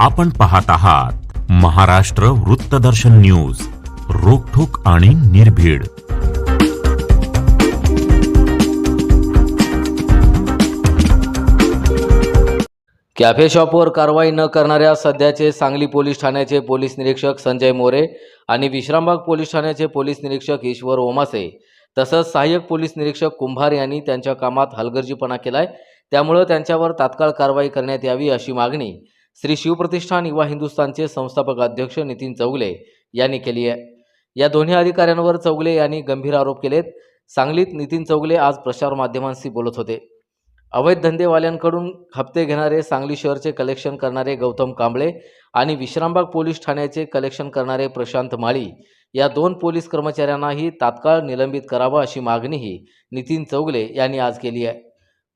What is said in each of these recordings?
आपण पाहत आहात महाराष्ट्र वृत्तदर्शन न्यूज रोखोक आणि निर्भीड. कॅफे शॉपवर कारवाई न करणाऱ्या सध्याचे सांगली पोलीस ठाण्याचे पोलीस निरीक्षक संजय मोरे आणि विश्रामबाग पोलीस ठाण्याचे पोलीस निरीक्षक ईश्वर ओमासे तसंच सहाय्यक पोलीस निरीक्षक कुंभार यांनी त्यांच्या कामात हलगर्जीपणा केलाय. त्यामुळं त्यांच्यावर तात्काळ कारवाई करण्यात यावी अशी मागणी श्री शिवप्रतिष्ठान युवा हिंदुस्थानचे संस्थापक अध्यक्ष नितीन चौगले यांनी केली आहे. या दोन्ही अधिकाऱ्यांवर चौगले यांनी गंभीर आरोप केलेत. सांगलीत नितीन चौगले आज प्रसार माध्यमांशी बोलत होते. अवैध धंदेवाल्यांकडून हप्ते घेणारे सांगली शहरचे कलेक्शन करणारे गौतम कांबळे आणि विश्रामबाग पोलीस ठाण्याचे कलेक्शन करणारे प्रशांत माळी या दोन पोलीस कर्मचाऱ्यांनाही तात्काळ निलंबित करावं अशी मागणीही नितीन चौगले यांनी आज केली आहे.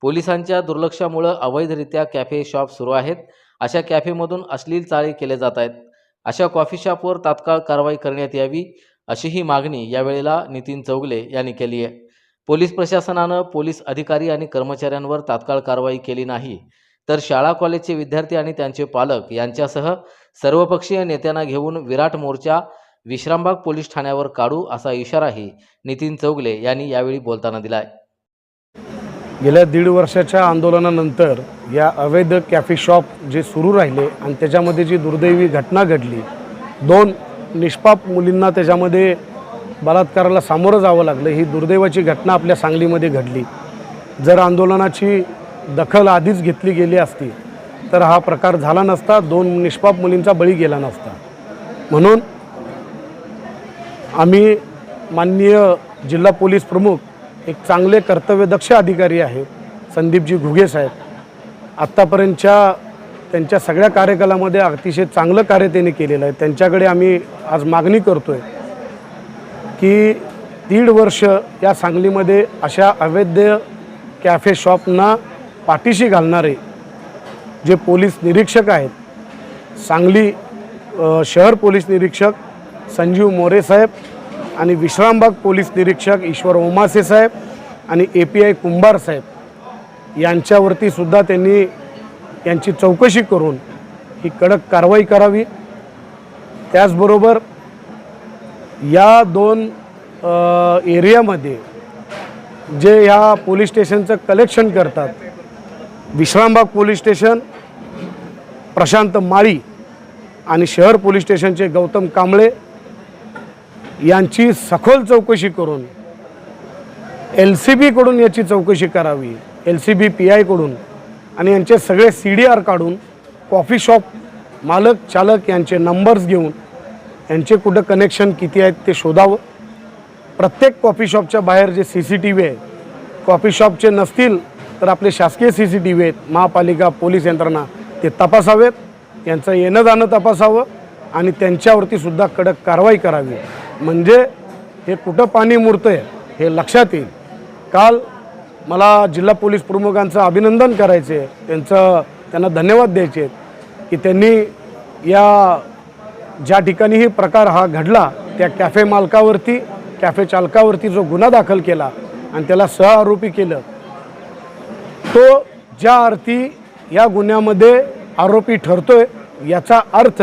पोलिसांच्या दुर्लक्षामुळं अवैधरित्या कॅफे शॉप सुरू आहेत. अशा कॅफेमधून अश्लील चाळी केले जात आहेत. अशा कॉफी शॉपवर तात्काळ कारवाई करण्यात यावी अशीही मागणी यावेळेला नितीन चौगले यांनी केली आहे. पोलीस प्रशासनानं पोलीस अधिकारी आणि कर्मचाऱ्यांवर तात्काळ कारवाई केली नाही तर शाळा कॉलेजचे विद्यार्थी आणि त्यांचे पालक यांच्यासह सर्वपक्षीय नेत्यांना घेऊन विराट मोर्चा विश्रामबाग पोलीस ठाण्यावर काढू असा इशाराही नितीन चौगले यांनी यावेळी बोलताना दिलाय. गेल्या दीड वर्षाच्या आंदोलनानंतर या अवैध कॅफे शॉप जे सुरू राहिले आणि त्याच्यामध्ये जी दुर्दैवी घटना घडली दोन निष्पाप मुलींना त्याच्यामध्ये बलात्काराला सामोरं जावं लागलं ही दुर्दैवाची घटना आपल्या सांगलीमध्ये घडली. जर आंदोलनाची दखल आधीच घेतली गेली असती तर हा प्रकार झाला नसता दोन निष्पाप मुलींचा बळी गेला नसता. म्हणून आम्ही माननीय जिल्हा पोलीस प्रमुख एक चांगले कर्तव्यदक्ष अधिकारी आहेत संदीपजी घुगे साहेब. आत्तापर्यंतच्या त्यांच्या सगळ्या कार्यकालामध्ये अतिशय चांगलं कार्य त्यांनी केलेलं आहे. त्यांच्याकडे आम्ही आज मागणी करतो आहे की दीड वर्ष या सांगलीमध्ये अशा अवैध कॅफे शॉपना पाठीशी घालणारे जे पोलीस निरीक्षक आहेत सांगली शहर पोलीस निरीक्षक संजीव मोरे साहेब आणि विश्रामबाग पोलीस निरीक्षक ईश्वर ओमासे साहेब आणि ए पी आय कुंभार साहेब यांच्यावरती सुद्धा त्यांनी यांची चौकशी करून ही कडक कारवाई करावी. त्याचबरोबर या दोन एरियामध्ये जे ह्या पोलीस स्टेशनचं कलेक्शन करतात विश्रामबाग पोलीस स्टेशन प्रशांत माळी आणि शहर पोलीस स्टेशनचे गौतम कांबळे यांची सखोल चौकशी करून एल सी बीकडून याची चौकशी करावी एल सी बी पी आयकडून आणि यांचे सगळे सी डी आर काढून कॉफी शॉप मालक चालक यांचे नंबर्स घेऊन यांचे कुठं कनेक्शन किती आहेत ते शोधावं. प्रत्येक कॉफी शॉपच्या बाहेर जे सी सी टी व्ही आहे कॉफी शॉपचे नसतील तर आपले शासकीय सी सी टी व्ही आहेत महापालिका पोलीस यंत्रणा ते तपासावेत. यांचं येणं जाणं तपासावं आणि त्यांच्यावरती सुद्धा कडक कारवाई करावी. म्हणजे हे कुठं पाणी मुरतं आहे हे लक्षात येईल. काल मला जिल्हा पोलीस प्रमुखांचं अभिनंदन करायचे त्यांचं त्यांना धन्यवाद द्यायचे की त्यांनी या ज्या ठिकाणी ही प्रकार हा घडला त्या कॅफे मालकावरती कॅफे चालकावरती जो गुन्हा दाखल केला आणि त्याला सह आरोपी केलं तो ज्या अर्थी या गुन्ह्यामध्ये आरोपी ठरतोय याचा अर्थ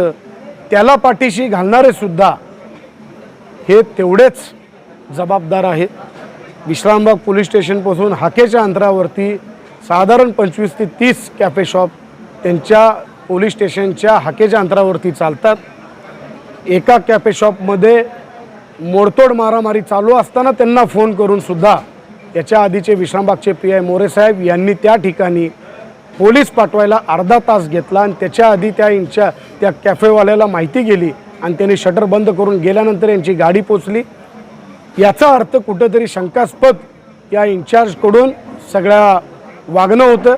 त्याला पाठीशी घालणारे सुद्धा हे तेवढेच जबाबदार आहेत. विश्रामबाग पोलीस स्टेशनपासून हाकेच्या अंतरावरती साधारण पंचवीस ते तीस कॅफे शॉप त्यांच्या पोलीस स्टेशनच्या हाकेच्या अंतरावरती चालतात. एका कॅफे शॉपमध्ये मोडतोड मारामारी चालू असताना त्यांना फोन करूनसुद्धा याच्या आधीचे विश्रामबागचे पी आय मोरेसाहेब यांनी त्या ठिकाणी पोलीस पाठवायला अर्धा तास घेतला आणि त्याच्या आधी त्या इंच्या त्या कॅफेवाल्याला माहिती गेली आणि त्यांनी शटर बंद करून गेल्यानंतर यांची गाडी पोचली. याचा अर्थ कुठंतरी शंकास्पद या इन्चार्जकडून सगळ्या वागणं होतं.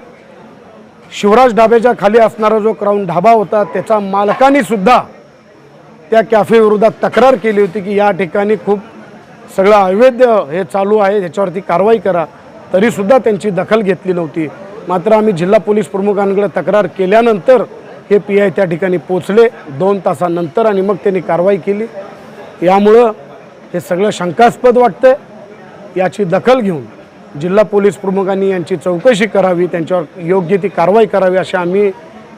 शिवराज ढाब्याच्या खाली असणारा जो क्राऊन ढाबा होता त्याचा मालकाने सुद्धा त्या कॅफेविरोधात तक्रार केली होती की या ठिकाणी खूप सगळं अवैध हे चालू आहे ह्याच्यावरती कारवाई करा. तरीसुद्धा त्यांची दखल घेतली नव्हती. मात्र आम्ही जिल्हा पोलीस प्रमुखांकडे तक्रार केल्यानंतर हे पी आय त्या ठिकाणी पोचले. दोन तासानंतर आणि मग त्यांनी कारवाई केली. यामुळं हे सगळं शंकास्पद वाटतंय. याची दखल घेऊन जिल्हा पोलीस प्रमुखांनी यांची चौकशी करावी त्यांच्यावर योग्य ती कारवाई करावी अशी आम्ही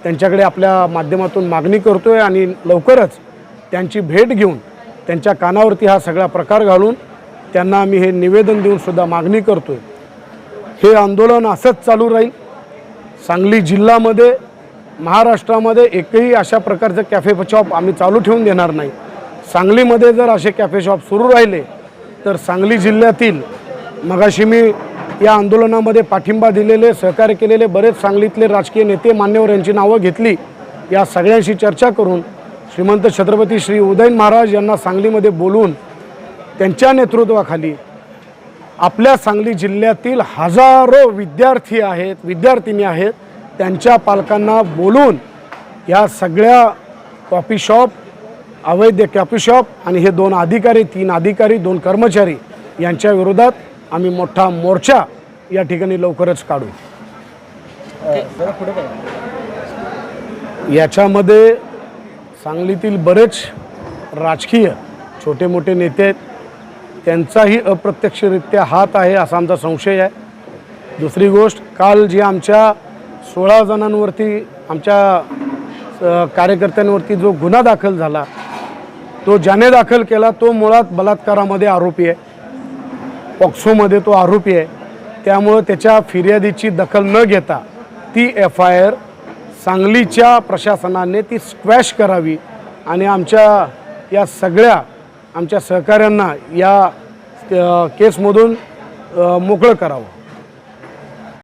त्यांच्याकडे आपल्या माध्यमातून मागणी करतो आहे आणि लवकरच त्यांची भेट घेऊन त्यांच्या कानावरती हा सगळा प्रकार घालून त्यांना आम्ही हे निवेदन देऊनसुद्धा मागणी करतो आहे हे आंदोलन असंच चालू राहील. सांगली जिल्ह्यामध्ये महाराष्ट्रामध्ये एकही अशा प्रकारचं कॅफे शॉप आम्ही चालू ठेवून देणार नाही. सांगलीमध्ये जर असे कॅफे शॉप सुरू राहिले तर सांगली जिल्ह्यातील मगाशी मी या आंदोलनामध्ये पाठिंबा दिलेले सहकार्य केलेले बरेच सांगलीतले राजकीय नेते मान्यवर यांची नावं घेतली या सगळ्यांशी चर्चा करून श्रीमंत छत्रपती श्री उदयन महाराज यांना सांगलीमध्ये बोलवून त्यांच्या नेतृत्वाखाली आपल्या सांगली जिल्ह्यातील हजारो विद्यार्थी आहेत विद्यार्थिनी आहेत त्यांच्या पालकांना बोलून या सगळ्या कॉफी शॉप अवैध कॉफी शॉप आणि हे दोन अधिकारी तीन अधिकारी दोन कर्मचारी यांच्या विरोधात आम्ही मोठा मोर्चा या ठिकाणी लवकरच काढू. याच्यामध्ये सांगलीतील बरेच राजकीय छोटे मोठे नेते आहेत. त्यांचाही अप्रत्यक्षरित्या हात आहे असा आमचा संशय आहे. दुसरी गोष्ट काल जी आमच्या सोळा जणांवरती आमच्या कार्यकर्त्यांवरती जो गुन्हा दाखल झाला तो ज्याने दाखल केला तो मुळात बलात्कारामध्ये आरोपी आहे. पॉक्सोमध्ये तो आरोपी आहे. त्यामुळं त्याच्या फिर्यादीची दखल न घेता ती एफ आय आर सांगलीच्या प्रशासनाने ती स्क्वॅश करावी आणि आमच्या या सगळ्या आमच्या सहकाऱ्यांना या केसमधून मोकळं करावं.